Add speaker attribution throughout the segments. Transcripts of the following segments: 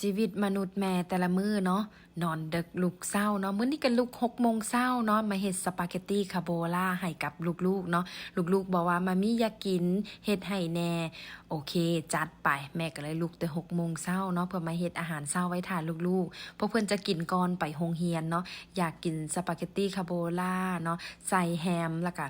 Speaker 1: ชีวิตมนุษย์แม่แต่ละมือเนาะนอนดึกลุกเศร้าเนาะมื้อนี้ก็ลุกหกโมงเศร้าเนาะมาเฮ็ดสปาเกตตี้คาโบล่าให้กับลูกๆเนาะลูกๆบอกว่ามามีอยากกินเฮ็ดให้แน่ โอเค จัดไปแม่ก็เลยลุกแต่หกโมงเช้าเนาะเพื่อมาเฮ็ดอาหารเช้าไว้ทานลูกๆเพราะเพื่อนจะกินก่อนไปโรงเรียนเนาะอยากกินสปาเกตตี้คาโบล่าเนาะใส่แฮมแล้วก็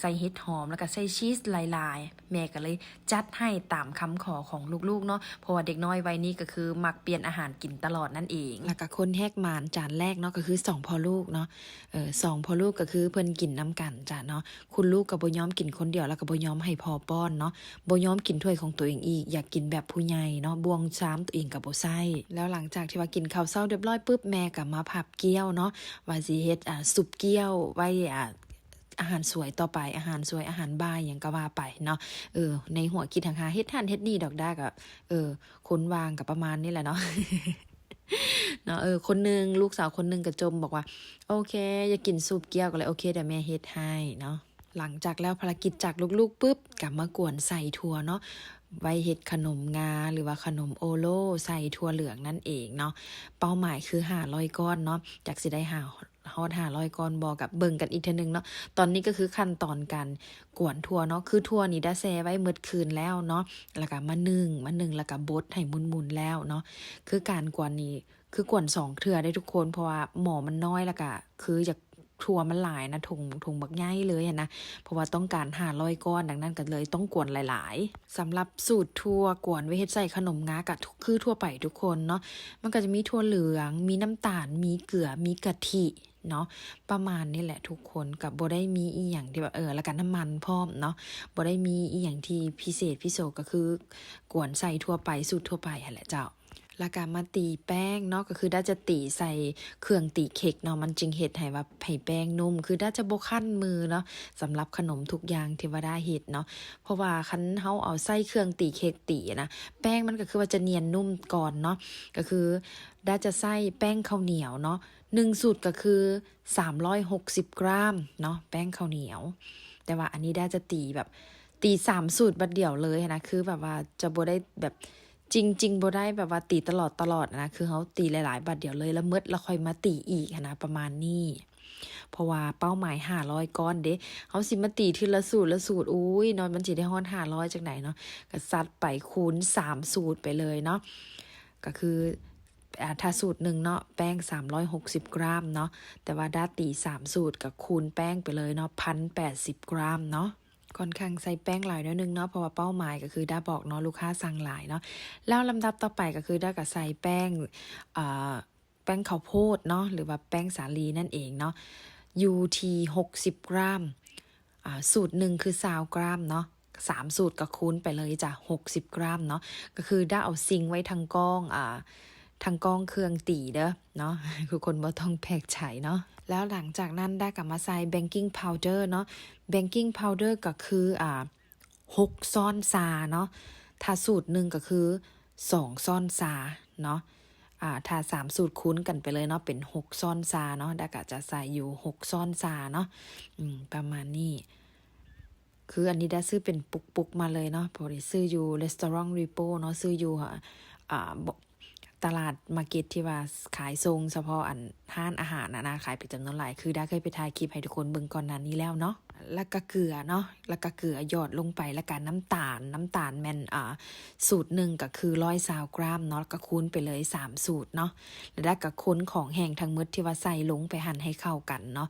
Speaker 1: ใส่เห็ดหอมแล้วก็ใส่ชีสลายๆ แม่ก็เลยจัดให้ตามคำขอของลูกๆเนาะเพราะว่าเด็กน้อยวัยนี้ก็คือมักเปลี่ยนอาหารกินตลอดนั่นเอง แล้วก็คนแหกหมานจานแรกเนาะก็คือสองพ่อลูกเนาะเออสองพ่อลูกก็คือเพิ่นกินน้ำกันจ้ะเนาะคุณลูกกับบ่ยอมกินคนเดียวแล้วก็บ่ยอมให้พอป้อนเนาะบ่ยอมกินถ้วยของตัวเองอีก อยากกินแบบผู้ใหญ่เนาะบวงซ้ำตัวเองกับบ่ใส่แล้วหลังจากที่ว่ากินข้าวเช้าเรียบร้อยปุ๊บแม่ก็มาพับเกี๊ยวเนาะว่าสิเฮ็ดอ่าซุปเกี๊ยวไว้อ่าอาหารสวยต่อไปอาหารสวยอาหารบ่ายอย่างก็ว่าไปเนาะเออ ในหัวคิดทางหาเฮ็ดทันเฮ็ดนี่ดอกได้ก็เออคนวางกับประมาณนี้แหละเนาะเนาะเออคนหนึ่งลูกสาวคนหนึ่งก็จมบอกว่า โอเค อยากกินซุปเกี๊ยวก็เลยโอเคเดี๋ยวแม่เฮ็ดให้เนาะ หลังจากแล้วภารกิจจากลูกๆปุ๊บกลับมากวนใส่ถั่วเนาะไว้เฮ็ดขนมงาหรือว่าขนมโอโลใส่ถั่วเหลืองนั่นเองเนาะเป้าหมายคือหาร้อยก้อนเนาะจากสิได้หาฮอดหาร้อยก้อนบอกกับเบิ่งกันอีกเทอนึงเนาะตอนนี้ก็คือขั้นตอนการกวนถั่วเนาะคือถั่วนี่ได้แซ่ไว้เมื่อคืนแล้วเนาะแล้วก็มานึ่งมานึ่งแล้วก็บดให้มุนๆแล้วเนาะคือการกวนนี้คือกวนสองเถื่อได้ทุกคนเพราะว่าหมอมันน้อยแล้วก็คืออยาก ทัวมันหลายนะถุงถุงบักง่ายเลยนะเพราะว่าต้องการหาร้อยก้อนดังนั้นก็เลยต้องกวนหลาย ๆสำหรับสูตรทัวกวนไว้เฮ็ดใส่ขนมงากะคือทั่วไปทุกคนเนาะมันก็จะมีถั่วเหลือง มีน้ำตาล มีเกลือมีกะทิเนาะประมาณนี้แหละทุกคนกับบ่ได้มีอีหยังที่แบบเออแล้วกันน้ำมันพร้อมเนาะบ่ได้มีอีหยังที่พิเศษพิโสก็คือกวนใส่ทั่วไปสูตรทั่วไปแหละเจ้า แล้วก็มาตีแป้งเนาะก็คือด้จะตีใส่เครื่องตีเค้กเนาะมันจึงเฮ็ดให้ว่าให้แป้งนุ่ม คือด้จะบ่คั้นมือเนาะสำหรับขนมทุกอย่างที่ว่าได้เฮ็ดเนาะเพราะว่าคันเฮาเอาใส่เครื่องตีเค้กตีนะแป้งมันก็คือว่าจะเนียนนุ่มก่อนเนาะก็คือด้จะใส่แป้งข้าวเหนียวเนาะหนึ่งสูตรก็คือ 360 กรัมเนาะแป้งข้าวเหนียว แต่ว่าอันนี้ด้จะตีแบบตีสามสูตรบัดเดียวเลยนะ คือแบบว่าจะบได้แบบ จริงๆบ่ได้แบบว่าตีตลอดตลอดนะ คือเขาตีหลายๆบัดเดียวเลยแล้วมืดแล้วค่อยมาตีอีกนะประมาณนี้ เพราะว่าเป้าหมายห้าร้อยก้อนเด้เขาสิมาตีทีละสูตรละสูตรอุ้ยนอนมันสิได้ฮอดห้าร้อยจากไหนเนาะก็ซัดไปคูณสามสูตรไปเลยเนาะก็คืออ่าถ้าสูตรหนึ่งเนาะแป้ง 360 กรัมเนาะแต่ว่าด้าตี 3 สูตรกับคูณแป้งไปเลยเนาะพันแปดสิบกรัมเนาะ ค่อนข้างใส่แป้งหลายนิดนึงเนาะเพราะว่าเป้าหมายก็คือได้บอกเนาะลูกค้าสั่งหลายเนาะแล้วลำดับต่อไปก็คือได้กับใส่แป้งอ่าแป้งข้าวโพดเนาะหรือว่าแป้งสาลีนั่นเองเนาะ UT 60 กรัมอ่าสูตรหนึ่งคือ20กรัมเนาะสามสูตรก็คูณไปเลยจ้ะ60 กรัมเนาะก็คือได้เอาซิงไว้ทางกล้องอ่าทางกล้องเครื่องตีเด้อเนาะคือคนบ่ต้องแพกไฉเนาะ แล้วหลังจากนั้นได้กลับมาใส่ baking powder เนาะ baking powder ก็คืออ่าหกซ่อนซาเนาะ ถ้าสูตรหนึ่งก็คือสองซ่อนซาเนาะ อ่า ถ้าสามสูตรคุ้นกันไปเลยเนาะ เป็นหกซ่อนซาเนาะได้ก็จะใส่อยู่หกซ่อนซาเนาะ อืม ประมาณนี้ คืออันนี้ได้ซื้อเป็นปุกๆมาเลยเนาะพอได้ซื้ออยู่ restaurant repo เนาะ ซื้ออยู่อ่า ตลาดมาร์เก็ตที่ว่าขายทรงเฉพาะอันห้านอาหารนะนะขายเป็นจำนวนหลายคือได้เคยไปถ่ายคลิปให้ทุกคนเบิ่งก่อนหนั้นนี้แล้วเนาะแล้วก็เกลือเนาะแล้วก็เกลือหยอดลงไปแล้วก็น้ำตาล น้ำตาลแมนอ่าสูตรหนึ่งก็คือร้อยซาวกรัมเนาะก็คูณไปเลยสามสูตรเนาะแล้วได้ก็ค้นของแห้งทั้งหมดที่ว่าใส่ลงไปหั่นให้เข้ากันเนาะ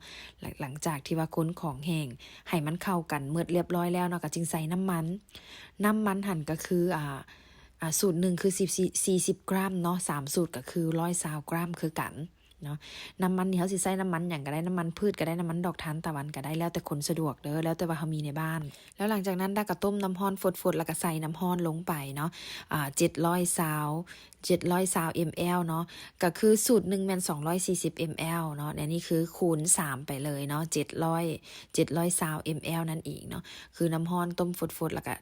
Speaker 1: หลังจากที่ว่าค้นของแห้งให้มันเข้ากันมื่อเรียบร้อยแล้วเนาะก็จึงใส่น้ำมัน น้ำมันหั่นก็คืออ่า สูตรหนึ่งคือ10 40กรัมเนาะสามสูตรก็คือร้อยสาวกรัมคือกันเนาะน้ำมันนี่เขาสิใส่น้ำมันอย่างก็ได้น้ำมันพืชก็ได้น้ำมันดอกทานตะวันก็ได้แล้วแต่คนสะดวกเด้อแล้วแต่ว่าเขามีในบ้าน แล้วหลังจากนั้นได้กระต้มน้ำฮ้อนฟดๆแล้วก็ใส่น้ำฮ้อนลงไปเนาะอ่าเจ็ดร้อยซาวเจ็ดร้อยซาว ml เนาะก็คือสูตรหนึ่งแมนสองร้อยสี่สิบ ml เนาะเนี่ยนี่คือคูณสามไปเลยเนาะเจ็ดร้อยเจ็ดร้อยซาว ml นั่นเองเนาะคือน้ำฮ้อนต้มฟดๆแล้วก็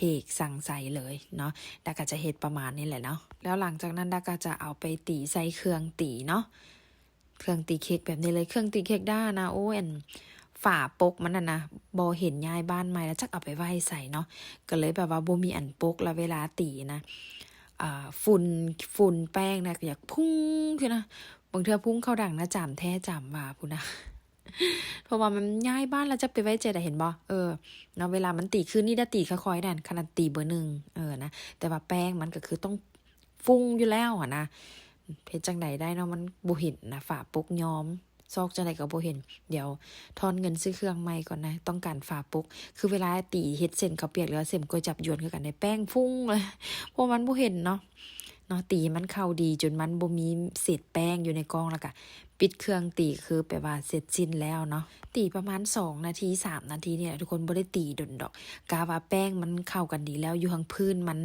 Speaker 1: ทกสั่งใส่เลยเนาะดาก็จะเฮ็ดประมาณนี้แหละเนาะแล้วหลังจากนั้นดาก็จะเอาไปตีใส่เครื่องตีเนาะเครื่องตีเค้กแบบนี้เลยเครื่องตีเค้กด้านะโอ้ยอันฝาปกมันน่ะนะบอเห็นยายบ้านใหม่แล้วจักเอาไปไว้ใส่เนาะก็เลยแบบว่าบมีอันปกแล้วเวลาตีนะฝุ่นฝุ่นแป้งนะอยากพุ่งขึ้นะบางเทือพุ่งเข้าดังนะจามแท้จามว่าพุ่นนะ เพราะว่ามันย้ายบ้านแล้วจะไปไว้ใจได้เห็นบ่เออเนาะเวลามันตีขึ้นนี่ได้ตีค่อยๆนั่นขนาดตีเบอร์หนึ่งเออนะแต่ว่าแป้งมันก็คือต้องฟุ้งอยู่แล้วอะนะเพชรจังใดได้เนาะมันบ่เห็นนะฝาปุกย้อมซอกจังใดก็บ่เห็น เดี๋ยวทอนเงินซื้อเครื่องใหม่ก่อนนะ ต้องการฝาปุก คือเวลาตีเฮ็ดเส้นข้าเปียกหรือว่าเส้นก๋วยจับยวนคือกันในแป้งฟุ้งเลยเพราะมันบ่เห็นเนาะ เนาะตีมันเข้าดีจนมันบ่มีเศษแป้งอยู่ในกองแล้วก็ปิดเครื่องตีคือแปลว่าเสร็จสิ้นแล้วเนาะตีประมาณ 2 นาที 3 นาทีเนี่ยทุกคนบ่ได้ตีดนดอก กาว่าแป้งมันเข้ากันดีแล้วอยู่ข้างพื้นมัน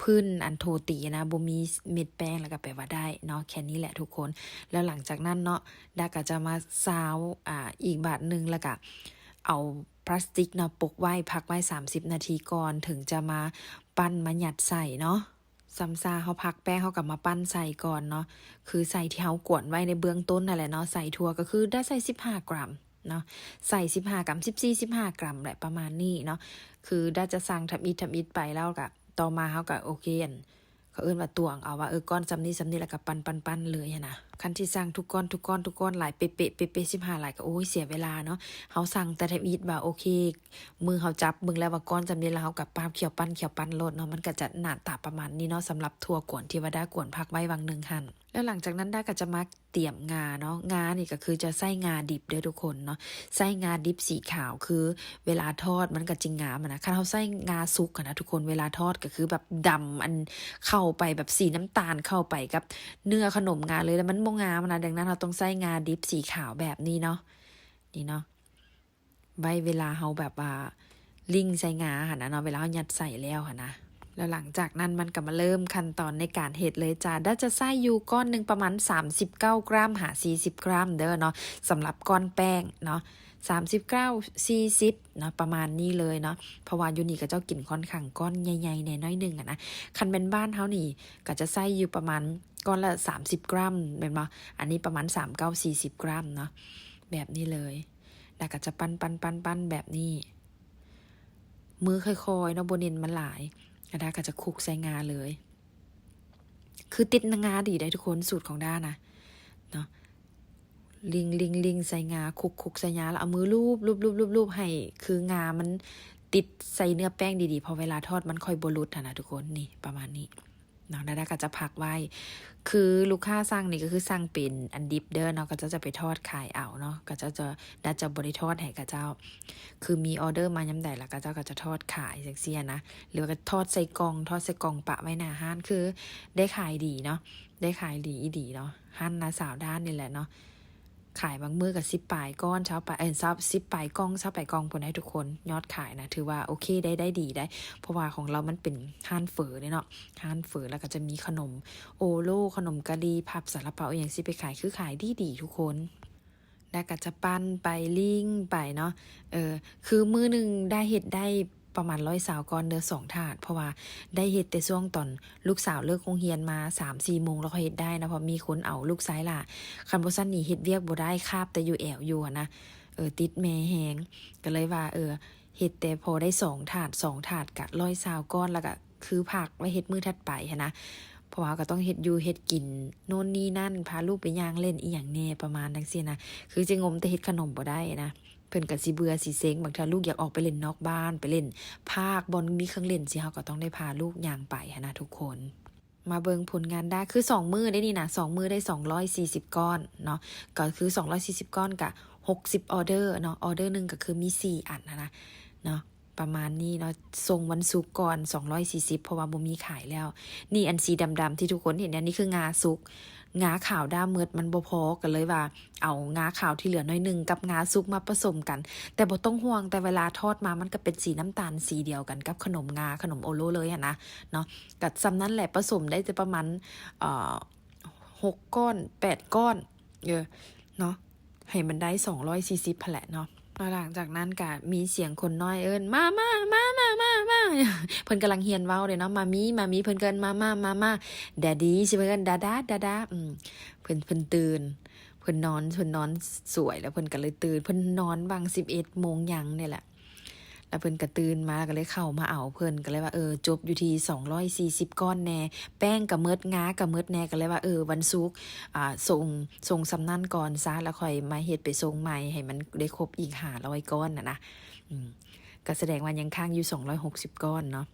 Speaker 1: พื้นอันโทตีนะบ่มีเม็ดแป้งแล้วก็แปลว่าได้เนาะแค่นี้แหละทุกคน แล้วหลังจากนั้นเนาะดาก็จะมาซาวอ่าอีกบาทหนึ่งแล้วก็เอาพลาสติกเนาะปกไว้พักไว้ 30 นาทีก่อนถึงจะมาปั้นมาหยัดใส่เนาะ ซัมซาเขาพักแป้งเขากลับมาปั้นใส่ก่อนเนาะ คือใส่ที่เขากวนไว้ในเบื้องต้นนั่นแหละเนาะ ใส่ถั่วก็คือได้ใส่สิบห้ากรัมเนาะ ใส่สิบห้ากรัมสิบสี่สิบห้ากรัมแหละประมาณนี้เนาะ คือได้จะสั่งทำอิดทำอิดไปแล้วกะต่อมาเขาก็โอเคอันเขาเอื้นว่าตวงเอาว่าเออก้อนจำนี้จำนี้แล้วก็ปั้นปั้นปั้นเลยนะ คันที่สั่งทุกก้อนทุกก้อนทุกก้อนหลายเป๊ะเป๊ะเปเป๊ะสิบห้าหลายก็โอ้ยเสียเวลาเนาะเขาสั่งแต่ทอีตว่าโอเค มือเขาจับมึงแล้วว่าก้อนจำเนียแล้วเขากับป้าเขียวปั้นเขียวปั้นโลดเนาะมันก็จะหนาตาประมาณนี้เนาะสำหรับทัวกวนที่วดากวนพักไว้วังหนึ่งหัน แล้วหลังจากนั้นได้ก็จะมาเตรียมงาเนาะงานี่ก็คือจะใส่งาดิบด้อทุกคนเนาะใส่งาดิบสีขาวคือ เวลาทอดมันก็จริงงามนะคันเขาใส่งาซุกนะทุกคนเวลาทอดก็คือแบบดำอันเข้าไปแบบสีน้ำตาลเข้าไปกับ เนื้อขนมงาเลยแล้วมันบ่งามนะดังนั้นเราต้องใส่งาดิบสีขาวแบบนี้เนาะนี่เนาะไว้เวลาเขาแบบว่าลิงใส่งาค่ะนะเนาะเวลาเขายัดใส่แล้วค่ะนะ แล้วหลังจากนั้นมันก็มาเริ่มขั้นตอนในการเฮ็ดเลยจ้าด้าจะใส่อยู่ก้อนหนึ่งประมาณ 39 กรัมหา 40 กรัมเด้อเนาะสำหรับก้อนแป้งเนาะ39 40เนาะประมาณนี้เลยเนาะเพราะว่ายูนี่ก็เจ้ากินค่อนข้างก้อนใหญ่ๆในน้อยหนึ่งอะนะคันเป็นบ้านเฮานี่ก็จะใส่อยู่ประมาณก้อนละ 30 กรัมเป็นบ่อันนี้ประมาณ 39 40 กรัมเนาะแบบนี้เลยแล้วก็จะปั้นปั้นปั้นปั้นแบบนี้ มือค่อยๆเนาะบนเนนมันหลาย กระดาก็จะคลุกใส่งาเลย คือติดงาดีได้ทุกคนสูตรของด้านะเนาะลิงลิงลิงใส่งาคลุกคลุกใส่งาแล้วเอามือลูบลูบลูบลูบลูบให้ คืองามันติดใส่เนื้อแป้งดีๆ พอเวลาทอดมันค่อยบรุษอะนะทุกคนนี่ประมาณนี้ เนาะดาดาก็จะพักไว้ คือลูกค้าสร้างนี่ก็คือสร้างเป็นอันดิบเด้อเนาะก็จะจะไปทอดขายเอาเนาะก็จะจะดาจะบริทอดให้กับเจ้า คือมีออเดอร์มาย้ำใดแล้วก็เจ้าก็จะทอดขายเซ็กเซียนะหรือก็ทอดใส่กอง ทอดใส่กองปะไว้หน้าห้านคือได้ขายดีเนาะได้ขายดีอีดีเนาะห้านนะสาวด้านนี่แหละเนาะ ขายบางมือกับซิปปลายก้อนเช้าปลายเออซับซิปปลายก้องเช้าปลายกล้องผลให้ทุกคนยอดขายนะ ถือว่าโอเคได้ได้ดีได้ เพราะว่าของเรามันเป็นห้านเฝอเนี่ยเนาะห้านเฝอแล้วก็จะมีขนมโอโลขนมกะหรี่ผับสาลาเปาอย่างสิไปขายคือขายดีดีทุกคนแล้วก็จะปั้นไปลิงไปเนาะเออคือมือหนึ่งได้เห็ดได้ ประมาณร้อยสาวก่อนเดือสองถาด เพราะว่าได้เห็ดแต่ช่วงตอนลูกสาวเลิกโรงเรียนมาสามสี่โมงแล้วก็เห็ดได้นะเพราะมีคนเอาลูกซ้ายล่ะคันบ่สั้นนี่เฮ็ดเวียกบ่ได้คาบแต่อยู่แอวอยู่นะเออติดแม่แหงก็เลยว่า เออเฮ็ดแต่พอได้สองถาดสองถาดกะร้อยสาวก้อนแล้วก็คือผักไว้เฮ็ดมือถัดไปนะเพราะว่าก็ต้องเฮ็ดอยู่เฮ็ดกินโน่นนี่นั่นพาลูกไปย่างเล่นอีหยังแน่ประมาณนั้นสินะคือจะงมแต่เฮ็ดขนมบ่ได้นะ เพิ่นก็สิเบื่อสิเซ็งบางทีลูกอยากออกไปเล่นนอกบ้านไปเล่น ภาคบอลมีเครื่องเล่นสิเฮาก็ต้องได้พาลูกย่างไปนะทุกคนมาเบิงผลงานได้คือสองมือได้นี่นะสองมือได้สองร้อยสี่สิบก้อนเนาะก็คือสองร้อยสี่สิบก้อนกับหกสิบออเดอร์เนาะออเดอร์หนึ่งก็คือมีสี่อันนะนะเนาะประมาณนี้เนาะส่งวันศุกก่อนสองร้อยสี่สิบเพราะว่าบ่มีขายแล้ว นี่อันสีดำๆที่ทุกคนเห็นเนี่ยนี่คืองาสุก งาขาวด้ามเมือดมันบ่พอกันเลยว่า เอางาขาวที่เหลือน้อยหนึ่งกับงาซุกมาผสมกัน แต่บ่ต้องห่วงแต่เวลาทอดมามันก็เป็นสีน้ำตาลสีเดียวกันกับขนมงาขนมโอโลเลยอะนะเนาะกับซำนั้นแหละผสมได้จะประมาณเอ่อหกก้อนแปดก้อนเออเนาะให้มันได้สองร้อยสี่สิบพนแหละเนาะหลังจากนั้นก็มีเสียงคนน้อยเอิ้นมามามามามามา เพิ่นกำลังเฮียนเว้าเลยเนาะมามีมามีเพิ่นเกินมามามามาดดดี้ใช่ไหมกันดาดาดาดาอืมเพิ่นเพิ่นตื่นเพิ่นนอนเพิ่นนอนสวยแล้วเพิ่นก็เลยตื่นเพิ่นนอนบางสิบเอ็ดโมงยังเนี่ยแหละแล้วเพิ่นก็ตื่นมาก็เลยเข้ามาเอาเพิ่นก็เลยว่าเออจบอยู่ที่240ก้อนแน่ แป้งกับเมิดงากับเมิดแน่ก็เลยว่าเออวันศุกร์อ่าส่งส่งสำนันก่อนซะแล้วค่อยมาเฮ็ดไปส่งใหม่ให้มันได้ครบอีก500ก้อนน่ะนะอืม ก็แสดงว่ายังค้างอยู่ 260 ก้อนเนาะ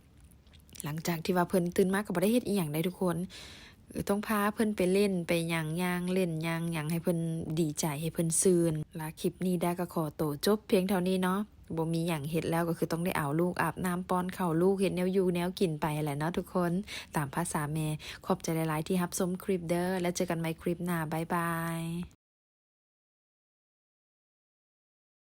Speaker 1: หลังจากที่ว่าเพิ่นตื่นมาก็บ่ได้เฮ็ดอีหยังได้ทุกคนต้องพาเพิ่นไปเล่นไปยังย่างเล่นย่างหยังให้เพิ่นดีใจให้เพิ่นซืนละคลิปนี้ได้ก็ขอโตจบเพียงเท่านี้เนาะบ่มีหยังเฮ็ดแล้วก็คือต้องได้เอาลูกอาบน้ำป้อนเข้าลูกเฮ็ดแนวอยู่แนวกินไปแหละเนาะทุกคนตามภาษาแม่ขอบใจหลาย ๆ ที่รับชมคลิปเด้อแล้วเจอกันใหม่คลิปหน้าบ๊ายบาย